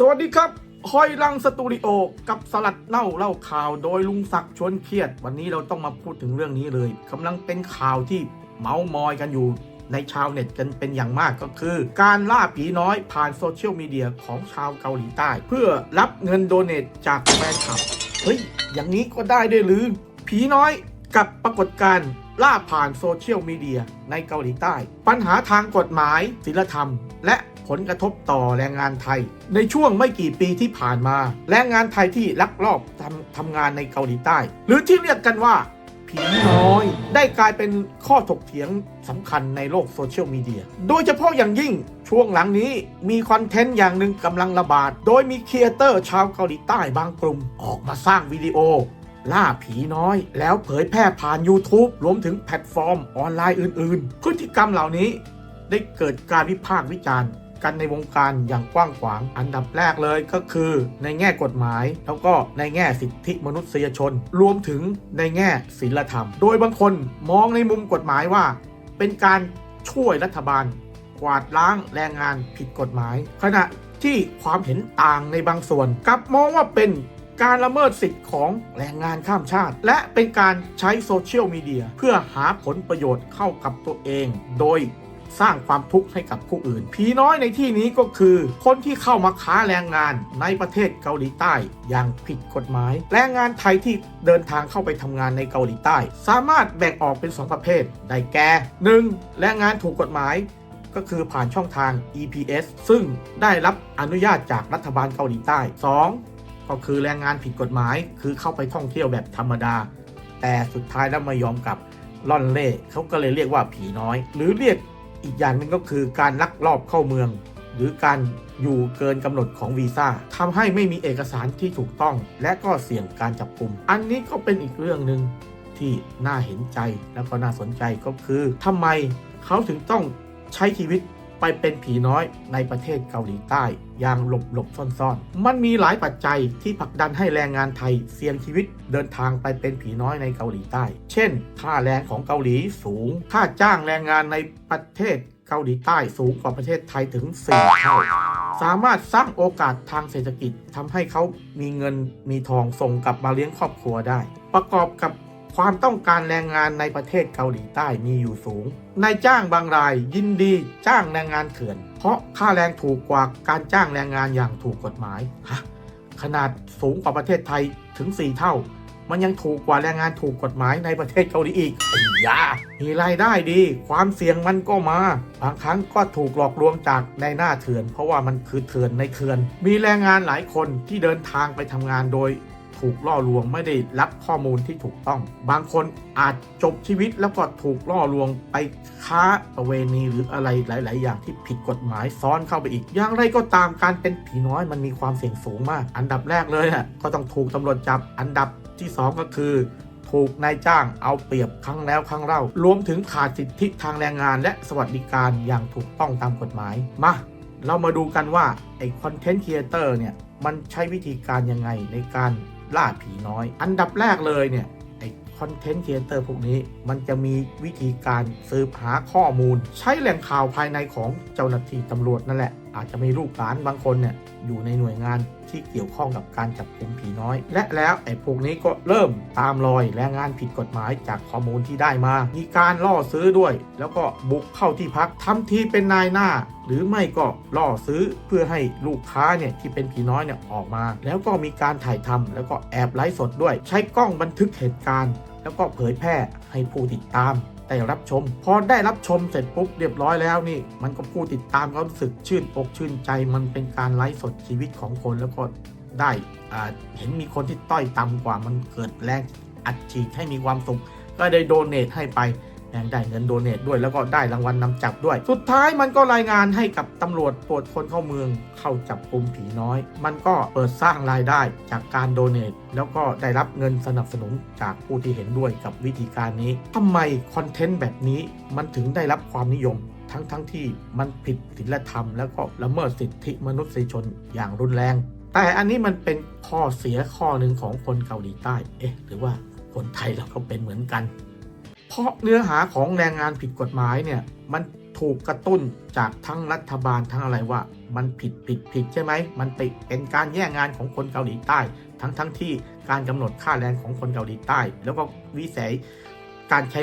สวัสดีครับหอยลังสตูดิโอกับสลัดเน่าเล่าข่าวโดยลุงศักดิ์ชวนเครียด วันนี้เราต้องมาพูดถึงเรื่องนี้เลยกำลังเป็นข่าวที่เมาส์มอยกันอยู่ในชาวเน็ตกันเป็นอย่างมากก็คือ การล่าผีน้อยผ่านโซเชียลมีเดียของชาวเกาหลีใต้ เพื่อรับเงินโดเนทจากแฟนคลับ เฮ้ย อย่างนี้ก็ได้ด้วยหรือ ผีน้อยกับปรากฏการณ์ล่าผ่านโซเชียลมีเดียในเกาหลีใต้ ปัญหาทางกฎหมาย ศิลธรรม และ ผลกระทบต่อแรงงานไทย ในช่วงไม่กี่ปีที่ผ่านมา แรงงานไทยที่ลักลอบทำทำงานในเกาหลีใต้ หรือที่เรียกกันว่าผีน้อย ได้กลายเป็นข้อถกเถียงสำคัญในโลกโซเชียลมีเดีย โดยเฉพาะอย่างยิ่งช่วงหลังนี้มีคอนเทนต์อย่างหนึ่งกำลังระบาด โดยมีครีเอเตอร์ชาวเกาหลีใต้บางกลุ่ม ออกมาสร้างวิดีโอ ล่าผีน้อย แล้วเผยแพร่ผ่าน YouTube รวมถึงแพลตฟอร์มออนไลน์อื่น ๆ พฤติกรรมเหล่านี้ได้เกิดการวิพากษ์วิจารณ์ กันในวงการอย่างกว้างขวาง อันดับแรกเลยก็คือในแง่กฎหมาย แล้วก็ในแง่สิทธิมนุษยชน รวมถึงในแง่ศีลธรรม โดยบางคนมองในมุมกฎหมายว่า เป็นการช่วยรัฐบาล กวาดล้างแรงงานผิดกฎหมาย ขณะที่ความเห็นต่างในบางส่วนกลับมองว่าเป็นการละเมิดสิทธิ์ของแรงงานข้ามชาติ และเป็นการใช้โซเชียลมีเดียเพื่อหาผลประโยชน์เข้ากับตัวเอง โดย สร้างความทุกข์ให้กับผู้อื่น ผีน้อยในที่นี้ก็คือ คนที่เข้ามาค้าแรงงานในประเทศเกาหลีใต้อย่างผิดกฎหมาย แรงงานไทยที่เดินทางเข้าไปทำงานในเกาหลีใต้ สามารถแบ่งออกเป็น 2 ประเภท ได้แก่ 1. แรงงานถูกกฎหมายก็คือผ่านช่องทาง EPS ซึ่งได้รับอนุญาตจากรัฐบาลเกาหลีใต้ 2. ก็คือแรงงานผิดกฎหมาย คือเข้าไปท่องเที่ยวแบบธรรมดา แต่สุดท้ายแล้วไม่ยอมกลับล่อนเล่เขาก็เลยเรียกว่าผีน้อย หรือเรียก อีกอย่างหนึ่งก็คือการลักลอบเข้าเมือง หรือการอยู่เกินกำหนดของวีซ่าทำให้ไม่มีเอกสารที่ถูกต้อง และก็เสี่ยงการจับกลุ่ม อันนี้ก็เป็นอีกเรื่องหนึ่งที่น่าเห็นใจแล้วก็น่าสนใจก็คือทำไมเขาถึงต้องใช้ชีวิต ไปเป็นผีน้อยในประเทศเกาหลีใต้ อย่างหลบหลบซ่อนๆ มันมีหลายปัจจัยที่ผลักดันให้แรงงานไทยเสี่ยงชีวิตเดินทางไปเป็นผีน้อยในเกาหลีใต้ เช่น ค่าแรงของเกาหลีสูง ค่าจ้างแรงงานในประเทศเกาหลีใต้สูงกว่าประเทศไทยถึง 4 เท่า สามารถสร้างโอกาสทางเศรษฐกิจทำให้เขามีเงินมีทองส่งกลับมาเลี้ยงครอบครัวได้ ประกอบกับ ความต้องการแรงงานในประเทศเกาหลีใต้มีอยู่สูง นายจ้างบางรายยินดีจ้างแรงงานเถื่อน เพราะค่าแรงถูกกว่าการจ้างแรงงานอย่างถูกกฎหมายฮะขนาดสูงกว่าประเทศไทยถึง 4 เท่า มันยังถูกกว่าแรงงานถูกกฎหมายในประเทศเกาหลีอีกไอ้ยามีรายได้ดี ความเสี่ยงมันก็มา บางครั้งก็ถูกหลอกลวงจากในหน้าเถื่อน เพราะว่ามันคือเถื่อนในเถื่อน มีแรงงานหลายคนที่เดินทางไปทำงานโดย ถูกล่อลวงไม่ได้รับข้อมูลที่ถูกต้อง บางคนอาจจบชีวิตแล้วก็ถูกล่อลวงไปค้าประเวณีหรืออะไรหลาย ๆ อย่างที่ผิดกฎหมายซ้อนเข้าไปอีก อย่างไรก็ตามการเป็นผีน้อยมันมีความเสี่ยงสูงมาก อันดับแรกเลยอะก็ต้องถูกตำรวจจับ อันดับที่สองก็คือถูกนายจ้างเอาเปรียบครั้งแล้วครั้งเล่ารวมถึงขาดสิทธิทางแรงงาน และสวัสดิการอย่างถูกต้องตามกฎหมาย มา เรามาดูกันว่าไอคอนเทนต์ครีเอเตอร์เนี่ย มันใช้วิธีการยังไงในการ ล่าผีน้อย อันดับแรกเลยเนี่ยไอคอนเทนต์ครีเอเตอร์พวกนี้ มันจะมีวิธีการสืบหาข้อมูล ใช้แหล่งข่าวภายในของเจ้าหน้าที่ตำรวจนั่นแหละอาจจะมีลูกหลานบางคนเนี่ยอยู่ในหน่วยงานที่เกี่ยวข้องกับการจับกลุ่มผีน้อย และแล้วไอ้พวกนี้ก็เริ่มตามรอยแรงงานผิดกฎหมายจากข้อมูลที่ได้มา มีการล่อซื้อด้วย แล้วก็บุกเข้าที่พักทำทีเป็นนายหน้า หรือไม่ก็ล่อซื้อเพื่อให้ลูกค้าเนี่ยที่เป็นผีน้อยเนี่ยออกมา แล้วก็มีการถ่ายทำแล้วก็แอบไลฟ์สดด้วย ใช้กล้องบันทึกเหตุการณ์ แล้วก็เผยแพร่ให้ผู้ติดตาม ได้รับชม พอได้รับชมเสร็จปุ๊บเรียบร้อยแล้วนี่ มันก็ผู้ติดตามเขารู้สึกชื่นอกชื่นใจมันเป็นการไลฟ์สดชีวิตของคนแล้วก็ได้เห็นมีคนที่ต้อยต่ำกว่ามันเกิดแรงอัดฉีดให้มีความสุขก็ได้โดเนทให้ไป แม่งได้เงินโดเนทด้วยแล้วก็ได้รางวัลนำจับด้วย สุดท้ายมันก็รายงานให้กับตำรวจตรวจคนเข้าเมืองเข้าจับกลุ่มผีน้อย มันก็เปิดสร้างรายได้จากการโดเนทแล้วก็ได้รับเงินสนับสนุนจากผู้ที่เห็นด้วยกับวิธีการนี้ทำไมคอนเทนต์แบบนี้มันถึงได้รับความนิยมทั้งทั้งที่มันผิดศีลธรรมแล้วก็ละเมิดสิทธิมนุษยชนอย่างรุนแรง แต่อันนี้มันเป็นข้อเสียข้อหนึ่งของคนเกาหลีใต้ เอ๊ะ หรือว่าคนไทยเราก็เป็นเหมือนกัน เพราะเนื้อหาของแรงงานผิดกฎหมายเนี่ยมันถูกกระตุ้นจากทั้งรัฐบาลทั้งอะไรว่า มันผิดผิดผิดใช่ไหมมันติเป็นการแย่งงานของคนเกาหลีใต้ ทั้งทั้งที่การกำหนดค่าแรงของคนเกาหลีใต้ แล้วก็วิสัยการใช้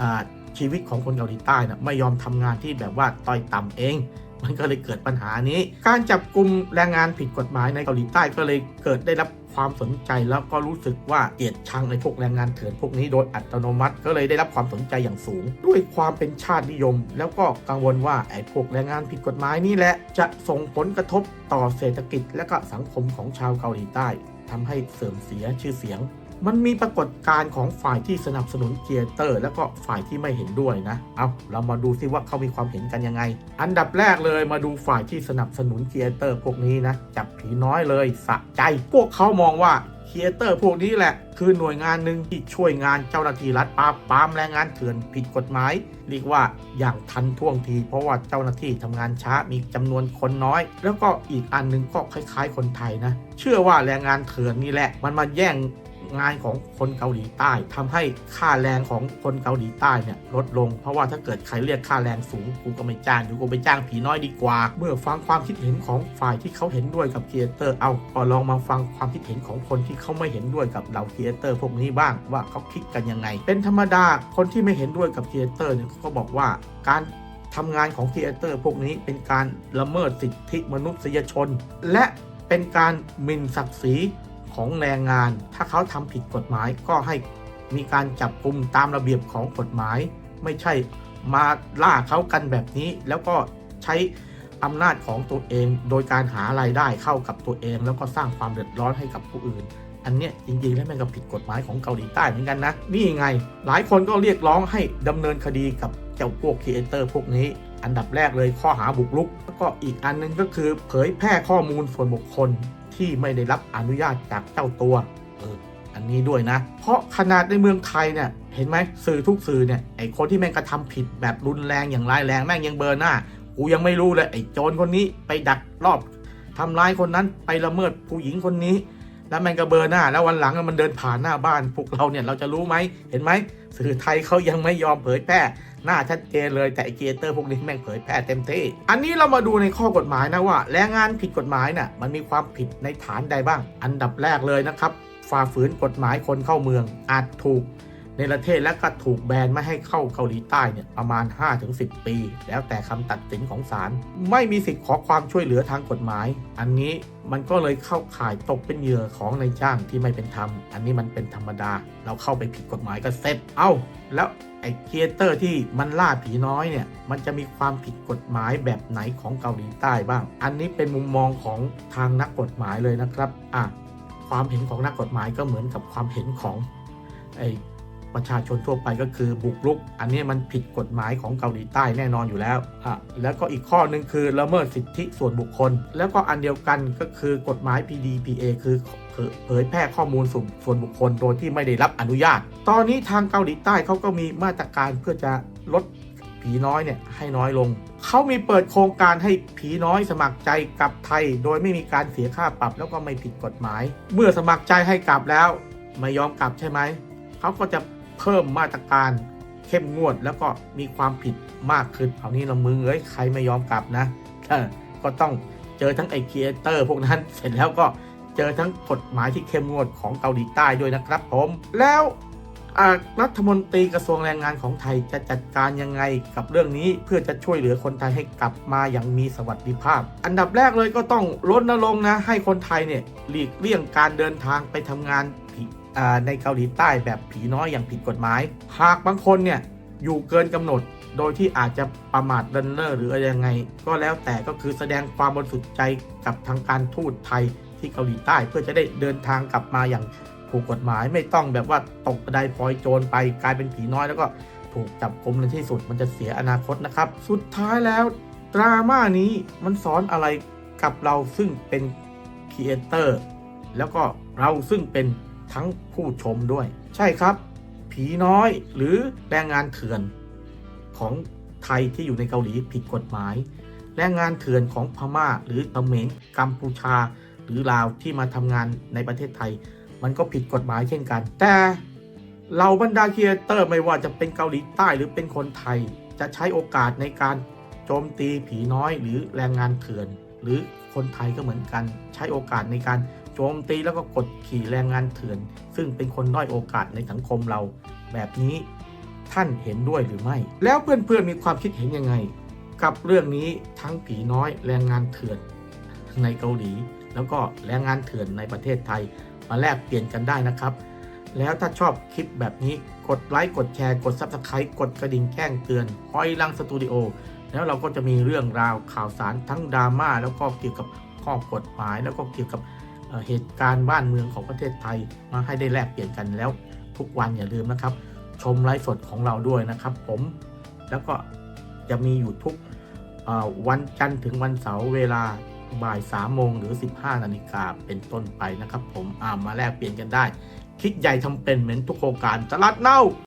อาชีวิตของคนเกาหลีใต้นะไม่ยอมทำงานที่แบบว่าต้อยต่ำเอง มันก็เลยเกิดปัญหานี้ การจับกลุ่มแรงงานผิดกฎหมายในเกาหลีใต้ก็เลยเกิดได้รับความสนใจแล้วก็รู้สึกว่าเกลียดชังในพวกแรงงานเถื่อนพวกนี้โดยอัตโนมัติก็เลยได้รับความสนใจอย่างสูง ด้วยความเป็นชาตินิยม แล้วก็กังวลว่าไอ้พวกแรงงานผิดกฎหมายนี่แหละจะส่งผลกระทบต่อเศรษฐกิจและก็สังคมของชาวเกาหลีใต้ทำให้เสื่อมเสียชื่อเสียง มันมีปรากฏการณ์ของฝ่ายที่สนับสนุนเกียร์เตอร์ แล้วก็ฝ่ายที่ไม่เห็นด้วยนะ เอาเรามาดูซิว่าเขามีความเห็นกันยังไง อันดับแรกเลยมาดูฝ่ายที่สนับสนุนเกียร์เตอร์พวกนี้นะ จับผีน้อยเลยสะใจ พวกเขามองว่าเคียเตอร์พวกนี้แหละ คือหน่วยงานหนึ่งที่ช่วยงานเจ้าหน้าที่รัฐปราบปรามแรงงานเถื่อนผิดกฎหมาย เรียกว่าอย่างทันท่วงที เพราะว่าเจ้าหน้าที่ทำงานช้ามีจำนวนคนน้อย แล้วก็อีกอันหนึงก็คล้ายๆ คนไทยนะ เชื่อว่าแรงงานเถื่อนนี่แหละ มันมาแย่ง งานของคนเกาหลีใต้ทำให้ค่าแรงของคนเกาหลีใต้เนี่ยลดลง เพราะว่าถ้าเกิดใครเรียกค่าแรงสูงกูก็ไม่จ้างอยู่กูไปจ้างผีน้อยดีกว่า เมื่อฟังความคิดเห็นของฝ่ายที่เขาเห็นด้วยกับครีเอเตอร์เอาก็ลองมาฟังความคิดเห็นของคนที่เขาไม่เห็นด้วยกับเหล่าครีเอเตอร์พวกนี้บ้างว่าเขาคิดกันยังไง เป็นธรรมดาคนที่ไม่เห็นด้วยกับครีเอเตอร์เนี่ยเขาก็บอกว่าการทำงานของครีเอเตอร์พวกนี้เป็นการละเมิดสิทธิมนุษยชน และเป็นการหมิ่นศักดิ์ศรี ของแรงงาน ถ้าเขาทำผิดกฎหมายก็ให้มีการจับกลุ่มตามระเบียบของกฎหมาย ไม่ใช่มาล่าเขากันแบบนี้ แล้วก็ใช้อำนาจของตัวเอง โดยการหารายได้เข้ากับตัวเอง แล้วก็สร้างความเดือดร้อนให้กับผู้อื่น อันเนี้ยจริงๆแล้วมันก็ผิดกฎหมายของเกาหลีใต้เหมือนกันนะนี่ไง หลายคนก็เรียกร้องให้ดำเนินคดีกับเจ้าพวกครีเอเตอร์พวกนี้อันดับแรกเลยข้อหาบุกรุก แล้วก็อีกอันหนึงก็คือเผยแพร่ข้อมูลส่วนบุคคล ที่ไม่ได้รับอนุญาตจากเจ้าตัวเอออันนี้ด้วยนะ เพราะขนาดในเมืองไทยเนี่ยเห็นไหมสื่อทุกสื่อเนี่ยไอคนที่แม่งกระทำผิดแบบรุนแรงอย่างร้ายแรงแม่งยังเบอร์หน้ากูยังไม่รู้เลยไอโจรคนนี้ไปดักรอบทำร้ายคนนั้นไปละเมิดผู้หญิงคนนี้ แล้วมันก็เบอร์หน้า แล้ววันหลังมันเดินผ่านหน้าบ้านพวกเราเนี่ยเราจะรู้ไหมเห็นไหมสื่อไทยเขายังไม่ยอมเผยแพร่ หน้าชัดเจนเลยแต่ไอเกเตอร์พวกนี้แม่งเผยแพร่เต็มที่ อันนี้เรามาดูในข้อกฎหมายนะว่าแรงงานผิดกฎหมายน่ะมันมีความผิดในฐานใดบ้าง อันดับแรกเลยนะครับ ฝ่าฝืนกฎหมายคนเข้าเมืองอาจถูก ในประเทศและก็ถูกแบนไม่ให้เข้าเกาหลีใต้เนี่ยประมาณ 5-10 ปี แล้วแต่คำตัดสินของศาลไม่มีสิทธิ์ขอความช่วยเหลือทางกฎหมาย อันนี้มันก็เลยเข้าข่ายตกเป็นเหยื่อของนายจ้างที่ไม่เป็นธรรม อันนี้มันเป็นธรรมดา เราเข้าไปผิดกฎหมายก็เซ็ตเอ้า แล้วไอ้ครีเอเตอร์ที่มันล่าผีน้อยเนี่ย มันจะมีความผิดกฎหมายแบบไหนของเกาหลีใต้บ้าง อันนี้เป็นมุมมองของทางนักกฎหมายเลยนะครับ อะ ความเห็นของนักกฎหมายก็เหมือนกับความเห็นของไอ้ ประชาชนทั่วไปก็คือบุกรุก อันนี้มันผิดกฎหมายของเกาหลีใต้แน่นอนอยู่แล้วอะแล้วก็อีกข้อหนึ่งคือละเมิดสิทธิส่วนบุคคล แล้วก็อันเดียวกันก็คือกฎหมาย PDPA คือเผยแพร่ข้อมูลส่วนส่วนบุคคลโดยที่ไม่ได้รับอนุญาต ตอนนี้ทางเกาหลีใต้เขาก็มีมาตรการเพื่อจะลดผีน้อยเนี่ยให้น้อยลง เขามีเปิดโครงการให้ผีน้อยสมัครใจกลับไทย โดยไม่มีการเสียค่าปรับแล้วก็ไม่ผิดกฎหมาย เมื่อสมัครใจให้กลับแล้ว ไม่ยอมกลับใช่ไหม เขาก็จะ เพิ่มมาตรการเข้มงวดแล้วก็มีความผิดมากขึ้นเอานี้เรามือเอ้ยใครไม่ยอมกลับนะก็ต้องเจอทั้งไอครีเอเตอร์พวกนั้นเสร็จแล้วก็เจอทั้งกฎหมายที่เข้มงวดของเกาหลีใต้ด้วยนะครับผมแล้วรัฐมนตรีกระทรวงแรงงานของไทยจะจัดการยังไงกับเรื่องนี้เพื่อจะช่วยเหลือคนไทยให้กลับมาอย่างมีสวัสดิภาพ อันดับแรกเลยก็ต้องลดนรงนะให้คนไทยเนี่ยหลีกเลี่ยงการเดินทางไปทำงาน ในเกาหลีใต้แบบผีน้อยอย่างผิดกฎหมาย หากบางคนเนี่ยอยู่เกินกำหนด โดยที่อาจจะประมาทเดินเล่อหรืออะไรยังไง ก็แล้วแต่ก็คือแสดงความบริสุทธิ์ใจกับทางการทูตไทยที่เกาหลีใต้เพื่อจะได้เดินทางกลับมาอย่างถูกกฎหมายไม่ต้องแบบว่าตกกระไดพลอยโจรไปกลายเป็นผีน้อยแล้วก็ถูกจับกุมในที่สุดมันจะเสียอนาคตนะครับ สุดท้ายแล้วดราม่านี้มันสอนอะไรกับเราซึ่งเป็นครีเอเตอร์แล้วก็เราซึ่งเป็น ทั้งผู้ชมด้วย ใช่ครับ ผีน้อยหรือแรงงานเถื่อนของไทยที่อยู่ในเกาหลีผิดกฎหมาย แรงงานเถื่อนของพม่า หรือเขมรกัมพูชา หรือลาวที่มาทำงานในประเทศไทย มันก็ผิดกฎหมายเช่นกัน แต่เราบรรดาครีเอเตอร์ไม่ว่าจะเป็นเกาหลีใต้หรือเป็นคนไทย จะใช้โอกาสในการโจมตีผีน้อย หรือแรงงานเถื่อน หรือคนไทยก็เหมือนกัน ใช้โอกาสในการ โจมตีแล้วก็กดขี่แรงงานเถื่อน ซึ่งเป็นคนด้อยโอกาสในสังคมเรา แบบนี้ท่านเห็นด้วยหรือไม่ แล้วเพื่อนๆมีความคิดเห็นยังไง กับเรื่องนี้ทั้งผีน้อยแรงงานเถื่อนในเกาหลี แล้วก็แรงงานเถื่อนในประเทศไทย มาแลกเปลี่ยนกันได้นะครับ แล้วถ้าชอบคลิปแบบนี้กดไลค์กดแชร์กด Subscribe กดกระดิ่งแจ้งเตือนหอยลังสตูดิโอแล้วเราก็จะมีเรื่องราวข่าวสารทั้งดราม่าแล้วก็เกี่ยวกับข้อกฎหมายแล้วก็เกี่ยวกับ เหตุการณ์บ้านเมืองของประเทศไทยมาให้ได้แลกเปลี่ยนกันแล้วทุกวันอย่าลืมนะครับ ชมไลฟ์สดของเราด้วยนะครับ ผมแล้วก็จะมีอยู่ทุกวันจันทร์ถึงวันเสาร์เวลาบ่าย3โมงหรือ 15 นาฬิกาเป็นต้นไปนะครับ ผมอามาแลกเปลี่ยนกันได้ คิดใหญ่ทำเป็นเหมือนทุกโครงการตลาดเน่า